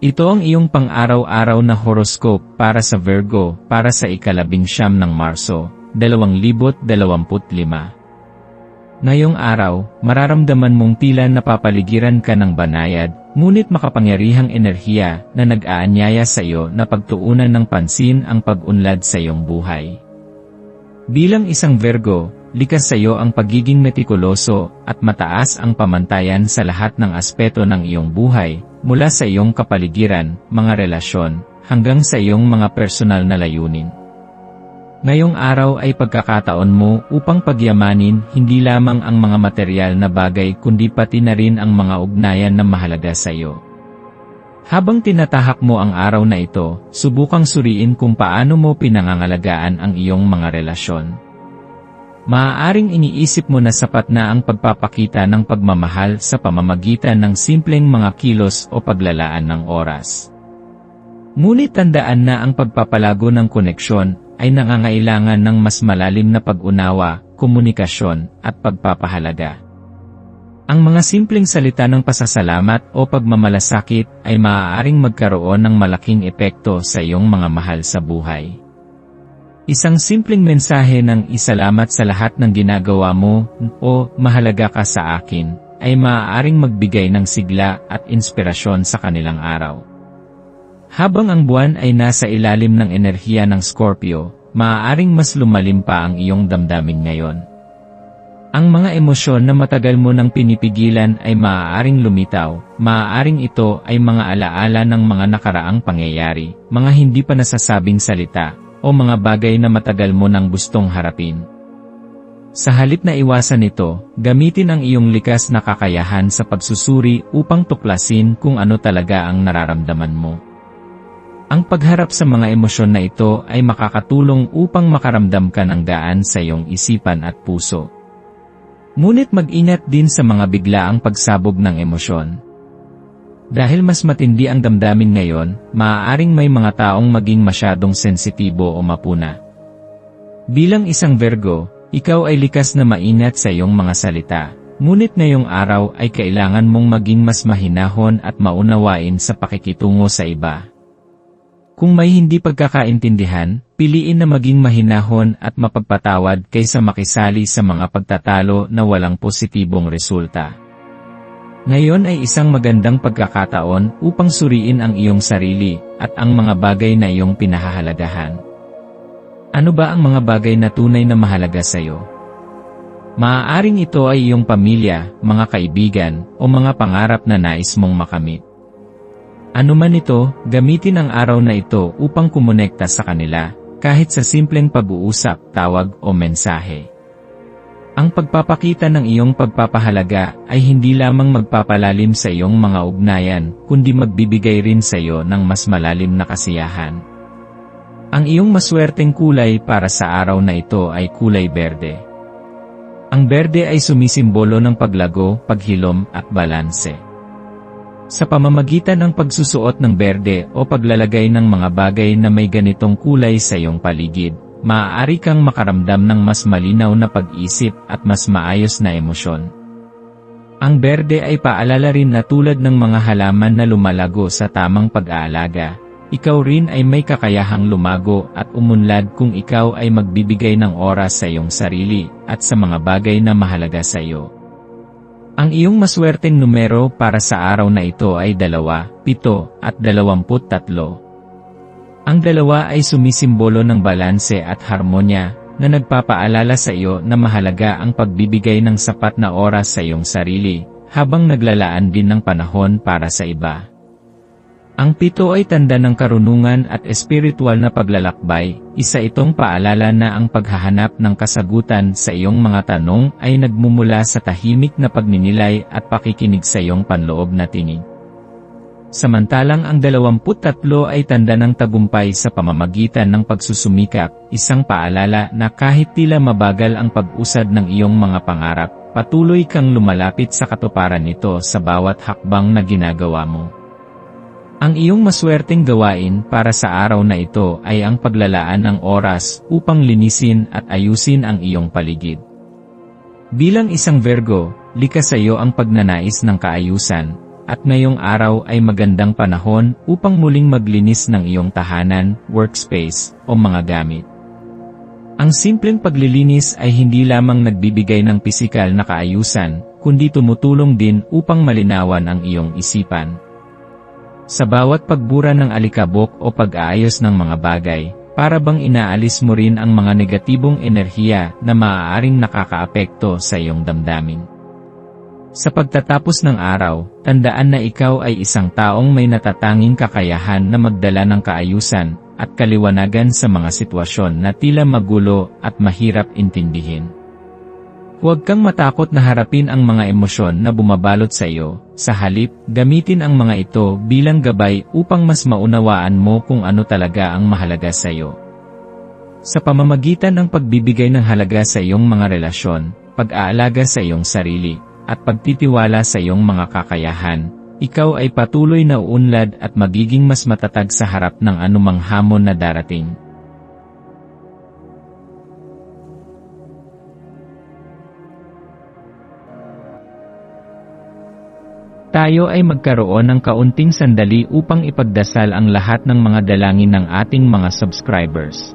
Ito ang iyong pang-araw-araw na horoscope para sa Virgo para sa ikalabing siyam ng Marso, 2025. Ngayong araw, mararamdaman mong tila napapaligiran ka ng banayad, ngunit makapangyarihang enerhiya na nag-aanyaya sa iyo na pagtuunan ng pansin ang pag-unlad sa iyong buhay. Bilang isang Virgo, likas sa iyo ang pagiging metikuloso at mataas ang pamantayan sa lahat ng aspeto ng iyong buhay, mula sa iyong kapaligiran, mga relasyon, hanggang sa iyong mga personal na layunin. Ngayong araw ay pagkakataon mo upang pagyamanin hindi lamang ang mga material na bagay kundi pati na rin ang mga ugnayan na mahalaga sa iyo. Habang tinatahak mo ang araw na ito, subukang suriin kung paano mo pinangangalagaan ang iyong mga relasyon. Maaaring iniisip mo na sapat na ang pagpapakita ng pagmamahal sa pamamagitan ng simpleng mga kilos o paglalaan ng oras. Ngunit tandaan na ang pagpapalago ng koneksyon ay nangangailangan ng mas malalim na pag-unawa, komunikasyon, at pagpapahalaga. Ang mga simpleng salita ng pasasalamat o pagmamalasakit ay maaaring magkaroon ng malaking epekto sa iyong mga mahal sa buhay. Isang simpleng mensahe ng isalamat sa lahat ng ginagawa mo o mahalaga ka sa akin ay maaaring magbigay ng sigla at inspirasyon sa kanilang araw. Habang ang buwan ay nasa ilalim ng enerhiya ng Scorpio, maaaring mas lumalim pa ang iyong damdamin ngayon. Ang mga emosyon na matagal mo nang pinipigilan ay maaaring lumitaw, maaaring ito ay mga alaala ng mga nakaraang pangyayari, mga hindi pa nasasabing salita, o mga bagay na matagal mo nang gustong harapin. Sa halip na iwasan ito, gamitin ang iyong likas na kakayahan sa pagsusuri upang tuklasin kung ano talaga ang nararamdaman mo. Ang pagharap sa mga emosyon na ito ay makakatulong upang makaramdam ka ng gaan sa iyong isipan at puso. Ngunit mag-ingat din sa mga biglaang pagsabog ng emosyon. Dahil mas matindi ang damdamin ngayon, maaaring may mga taong maging masyadong sensitibo o mapuna. Bilang isang Virgo, ikaw ay likas na mainat sa iyong mga salita, ngunit ngayong araw ay kailangan mong maging mas mahinahon at maunawain sa pakikitungo sa iba. Kung may hindi pagkakaintindihan, piliin na maging mahinahon at mapagpatawad kaysa makisali sa mga pagtatalo na walang positibong resulta. Ngayon ay isang magandang pagkakataon upang suriin ang iyong sarili at ang mga bagay na iyong pinahahalagahan. Ano ba ang mga bagay na tunay na mahalaga sa iyo? Maaaring ito ay iyong pamilya, mga kaibigan, o mga pangarap na nais mong makamit. Ano man ito, gamitin ang araw na ito upang kumonekta sa kanila, kahit sa simpleng pag-uusap, tawag o mensahe. Ang pagpapakita ng iyong pagpapahalaga ay hindi lamang magpapalalim sa iyong mga ugnayan, kundi magbibigay rin sa iyo ng mas malalim na kasiyahan. Ang iyong maswerteng kulay para sa araw na ito ay kulay berde. Ang berde ay sumisimbolo ng paglago, paghilom, at balanse. Sa pamamagitan ng pagsusuot ng berde o paglalagay ng mga bagay na may ganitong kulay sa iyong paligid, maaari kang makaramdam ng mas malinaw na pag-isip at mas maayos na emosyon. Ang berde ay paalala rin na tulad ng mga halaman na lumalago sa tamang pag-aalaga, ikaw rin ay may kakayahang lumago at umunlad kung ikaw ay magbibigay ng oras sa iyong sarili at sa mga bagay na mahalaga sa iyo. Ang iyong maswerteng numero para sa araw na ito ay 2, 7 at 23. Ang dalawa ay sumisimbolo ng balanse at harmonya, na nagpapaalala sa iyo na mahalaga ang pagbibigay ng sapat na oras sa iyong sarili, habang naglalaan din ng panahon para sa iba. Ang pito ay tanda ng karunungan at espiritual na paglalakbay, isa itong paalala na ang paghahanap ng kasagutan sa iyong mga tanong ay nagmumula sa tahimik na pagninilay at pakikinig sa iyong panloob na tingin. Samantalang ang 23 ay tanda ng tagumpay sa pamamagitan ng pagsusumikap, isang paalala na kahit tila mabagal ang pag-usad ng iyong mga pangarap, patuloy kang lumalapit sa katuparan nito sa bawat hakbang na ginagawa mo. Ang iyong maswerteng gawain para sa araw na ito ay ang paglalaan ng oras upang linisin at ayusin ang iyong paligid. Bilang isang Virgo, likas sa iyo ang pagnanais ng kaayusan, at ngayong araw ay magandang panahon upang muling maglinis ng iyong tahanan, workspace, o mga gamit. Ang simpleng paglilinis ay hindi lamang nagbibigay ng pisikal na kaayusan, kundi tumutulong din upang malinawan ang iyong isipan. Sa bawat pagbura ng alikabok o pag-aayos ng mga bagay, para bang inaalis mo rin ang mga negatibong enerhiya na maaaring nakakaapekto sa iyong damdamin. Sa pagtatapos ng araw, tandaan na ikaw ay isang taong may natatanging kakayahan na magdala ng kaayusan at kaliwanagan sa mga sitwasyon na tila magulo at mahirap intindihin. Huwag kang matakot na harapin ang mga emosyon na bumabalot sa iyo, sa halip, gamitin ang mga ito bilang gabay upang mas maunawaan mo kung ano talaga ang mahalaga sa iyo. Sa pamamagitan ng pagbibigay ng halaga sa iyong mga relasyon, pag-aalaga sa iyong sarili, at pagtitiwala sa iyong mga kakayahan, ikaw ay patuloy na uunlad at magiging mas matatag sa harap ng anumang hamon na darating. Tayo ay magkaroon ng kaunting sandali upang ipagdasal ang lahat ng mga dalangin ng ating mga subscribers,